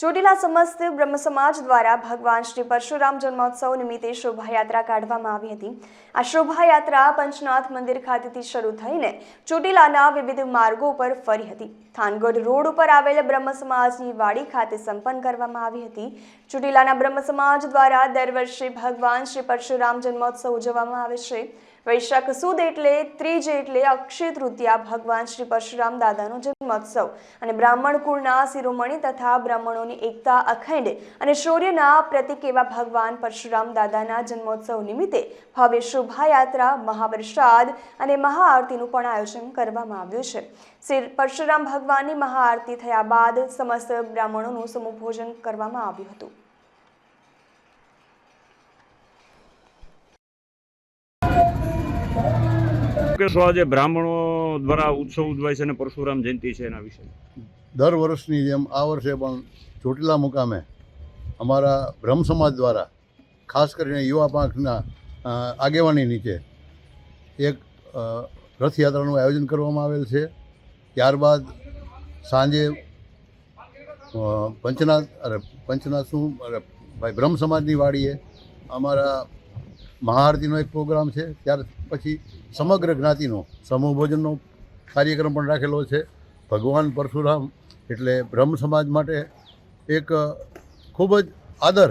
ચોટીલા સમસ્ત બ્રહ્મ સમાજ દ્વારા ભગવાન શ્રી પરશુરામ જન્મોત્સવ નિમિત્તે શોભાયાત્રા કાઢવામાં આવી હતી. આ શોભાયાત્રા પંચનાથ મંદિર ખાતેથી શરૂ થઈને ચોટીલાના વિવિધ માર્ગો પર ફરી હતી. થાનગઢ રોડ ઉપર આવેલ બ્રહ્મ સમાજની વાડી ખાતે સંપન્ન કરવામાં આવી હતી. ચોટીલાના બ્રહ્મ સમાજ દ્વારા દર વર્ષે ભગવાન શ્રી પરશુરામ જન્મોત્સવ ઉજવવામાં આવે છે. વૈશાખ સુદ એટલે ત્રીજ એટલે અક્ષય તૃતીયા. ભગવાન શ્રી પરશુરામ દાદાનો જન્મોત્સવ અને બ્રાહ્મણ કુળના શિરોમણી તથા બ્રાહ્મણોની એકતા અખંડ અને શૌર્યના પ્રતિક એવા ભગવાન પરશુરામ દાદાના જન્મોત્સવ નિમિત્તે ભવ્ય શોભાયાત્રા, મહાપ્રસાદ અને મહાઆરતીનું પણ આયોજન કરવામાં આવ્યું છે. શ્રી પરશુરામ ભગવાનની મહાઆરતી થયા બાદ સમસ્ત બ્રાહ્મણોનું સમૂહ ભોજન કરવામાં આવ્યું હતું. કે શું આજે બ્રાહ્મણો દ્વારા ઉત્સવ ઉજવાય છે અને પરશુરામ જયંતિ છે એના વિશે. દર વર્ષની જેમ આ વર્ષે પણ ચોટીલા મુકામે અમારા બ્રહ્મ સમાજ દ્વારા, ખાસ કરીને યુવા પાંખના આગેવાની નીચે એક રથયાત્રાનું આયોજન કરવામાં આવેલ છે. ત્યારબાદ સાંજે પંચનાથ, અરે પંચનાથ શું અરે, ભાઈ બ્રહ્મ સમાજની વાડીએ અમારા મહાઆરતીનો એક પ્રોગ્રામ છે, ત્યાર પછી સમગ્ર જ્ઞાતિનો, સમૂહ ભોજનનો કાર્યક્રમ પણ રાખેલો છે. ભગવાન પરશુરામ એટલે બ્રહ્મ સમાજ માટે એક ખૂબ જ આદર